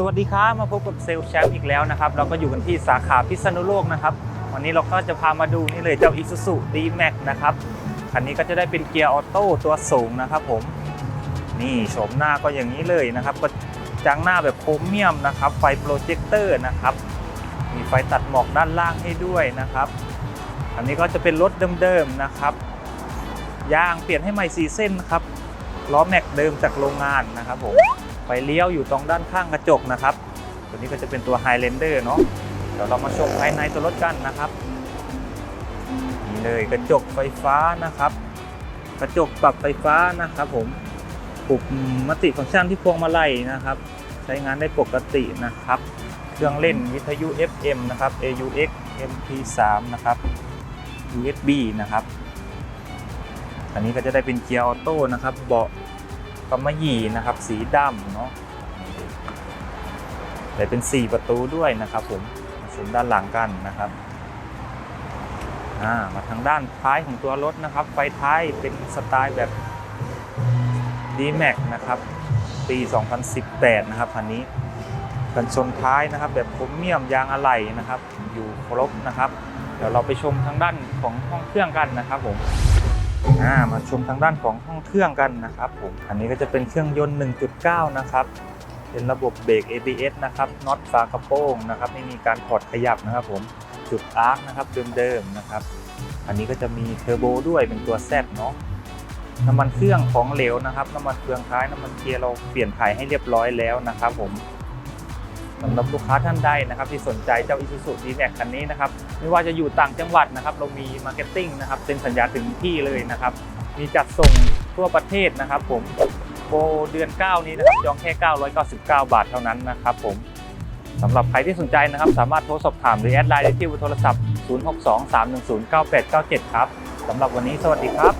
สวัสดีครับมาพบกับเซลแชมป์อีกแล้วนะครับ เราก็อยู่กันที่สาขาพิษณุโลกนะครับ วันนี้เราก็จะพามาดูนี่เลยเจ้า Isuzu D-Max นะครับคันนี้ก็จะได้เป็นเกียร์ออโต้ตัวสูงนะครับผมนี่โฉมหน้าก็อย่างนี้เลยนะครับ ก็จังหน้าแบบโครเมียมนะครับ ไฟโปรเจคเตอร์นะครับ มีไฟตัดหมอกด้านล่างให้ด้วยนะครับอันนี้ก็จะเป็นรถเดิมๆนะครับยางเปลี่ยนให้ใหม่สีเส้นครับล้อแม็กเดิมจากโรงงานนะครับผม ไฟเลี้ยวอยู่ตรงด้านข้างกระจกนะครับ ตัวนี้ก็จะเป็นตัว Highlander เนาะเดี๋ยวเรามาชมภายในตัวรถกันนะครับนี่เลยกระจกไฟฟ้านะครับ กระจกปรับไฟฟ้านะครับผมปุ่มมติฟังก์ชันที่พวงมาลัยนะครับ ใช้งานได้ปกตินะครับ เครื่องเล่นวิทยุ FM นะครับ AUX MP3 นะครับ USB นะครับ อันนี้ก็จะได้เป็นเกียร์ออโต้นะครับ เบาะ กำมะหยี่นะครับ สีดำเนาะแต่เป็น 4 ประตูด้วยนะครับ ผมมาชมด้านหลังกันนะครับมาทางด้านท้ายของตัวรถนะครับ ไฟท้ายเป็นสไตล์แบบ D-Max นะครับ ปี 2018 นะครับคันนี้กันชนท้ายนะครับ แบบโครเมียมยางอะไหล่นะครับ อยู่ครบนะครับ เดี๋ยวเราไปชมทางด้านของห้องเครื่องกันนะครับผม อ่ามาชมทางด้านของห้องเครื่องกันนะครับผมอันนี้ก็จะเป็นเครื่องยนต์ 1.9 นะครับเป็นระบบเบรก ABS นะครับน็อตฝากระโปรงนะครับไม่มีการถอดขยับนะครับผมจุดอาร์คนะครับเดิมๆนะครับ อันนี้ก็จะมีเทอร์โบด้วยเป็นตัวแซเนาะน้ำมันเครื่องของเหลวนะครับน้ำมันเฟืองท้ายน้ำมันเกียร์เราเปลี่ยนถ่ายให้เรียบร้อยแล้วนะครับผม สำหรับลูกค้าท่านใดนะครับ ที่สนใจเจ้า Isuzu D-Max คันนี้นะครับไม่ว่าจะอยู่ต่างจังหวัดนะครับ เรามีมาร์เก็ตติ้งนะครับเซ็นสัญญาถึงที่เลยนะครับ มีจัดส่งทั่วประเทศนะครับ ผมโปรเดือน 9 นี้นะครับจองแค่ 999 บาทเท่านั้นนะครับ ผมสำหรับใครที่สนใจนะครับ สามารถโทรสอบถามหรือแอดไลน์ได้ที่โทรศัพท์ 0623109897 ครับสำหรับวันนี้สวัสดีครับ